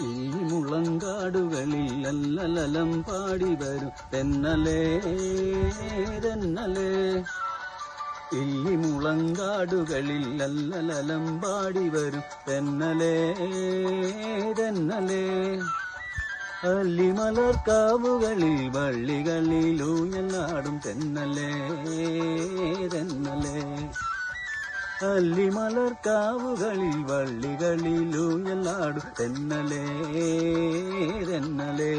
ഈ മുളങ്കാടുകളിൽ അല്ലലലം പാടി വരും. തെന്നലേ തെന്നലേ. ഈ മുളങ്കാടുകളിൽ അല്ലലലം പാടി വരും. തെന്നലേ തെന്നലേ. അല്ലിമലർക്കാവുകളിൽ വള്ളികളിൽ ഊഞ്ഞലാടും തെന്നലേ തെന്നലേ. അല്ലിമലർക്കാവുകളിൽ വള്ളികളിലൂ ഊഞ്ഞലാടും തെന്നലേ തെന്നലേ.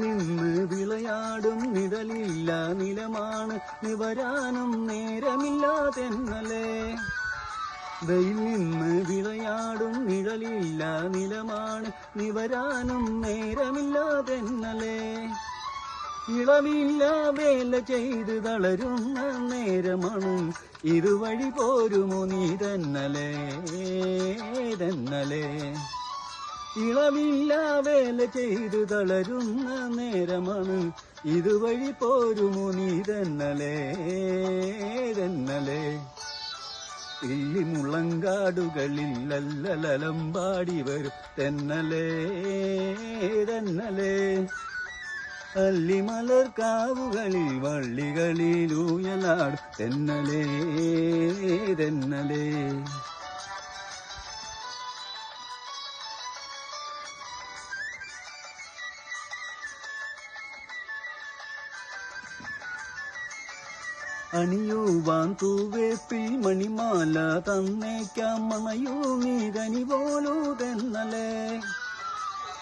നിന്ന് വിളയാടും നിഴലില്ല നിലമാണ്. നിവരാനും നേരമില്ലാതെന്നലേ വെയിൽ നിന്ന് വിളയാടും നിഴലില്ല നിലമാണ്. നിവരാനും നേരമില്ലാതെന്നലേ ഇളവില്ല വേല ചെയ്ത് തളരുന്ന നേരമാണ്. ഇതുവഴി പോരുമോ നീ തന്നലേ? തന്നലേ. ഇളവില്ല വേല ചെയ്ത് തളരുന്ന നേരമാണ്. ഇതുവഴി പോരുമോ നീ തന്നലേ? തന്നലേ. ഇല്ലി മുളങ്കാടുകളിൽ അല്ലലലമ്പാടി വരും. തെന്നലേ തെന്നലേ. മലർ വള്ളികളിൽ ഊയലാടും തെന്നലേ തെന്നലേ. അണിയുവാൻ തൂവേപ്പിൽ മണിമാല തന്നേക്കാം മണയൂ നീരനി പോലൂ തെന്നലേ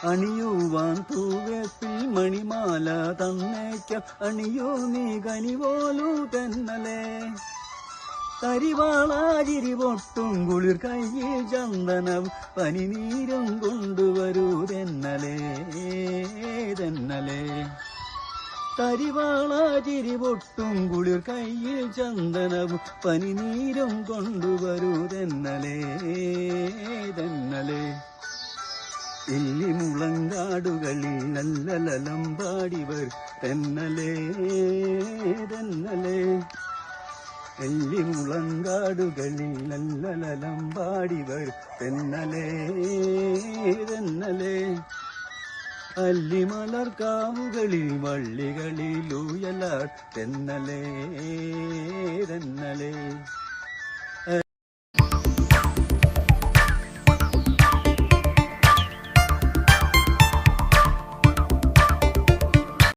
അണിയുവാൻ തൂവേപ്പിൽ മണിമാല തന്നേക്കാം അണിയൂ നീ കനി പോലൂ തെന്നലേ കരിവാളാചിരി പൊട്ടും കുളിർ കയ്യിൽ ചന്ദനം പനിനീരും കൊണ്ടുവരൂ തെന്നലേ തെന്നലേ. കരിവാളാചിരി പൊട്ടും കുളിർ കയ്യിൽ ചന്ദനവും പനിനീരും കൊണ്ടുവരൂ തെന്നലേ തെന്നലേ. ഇല്ലി മുളങ്കാടുകളിൽ നല്ലലലം പാടിവർ തെന്നലേ തെന്നലേ. എല്ലി മുളങ്കാടുകളിൽ നല്ലലലം പാടിവർ തെന്നലേ. തെന്നലേ അല്ലിമലർക്കാവുകളിൽ വള്ളികളിൽ തെന്നലേ തെന്നലേ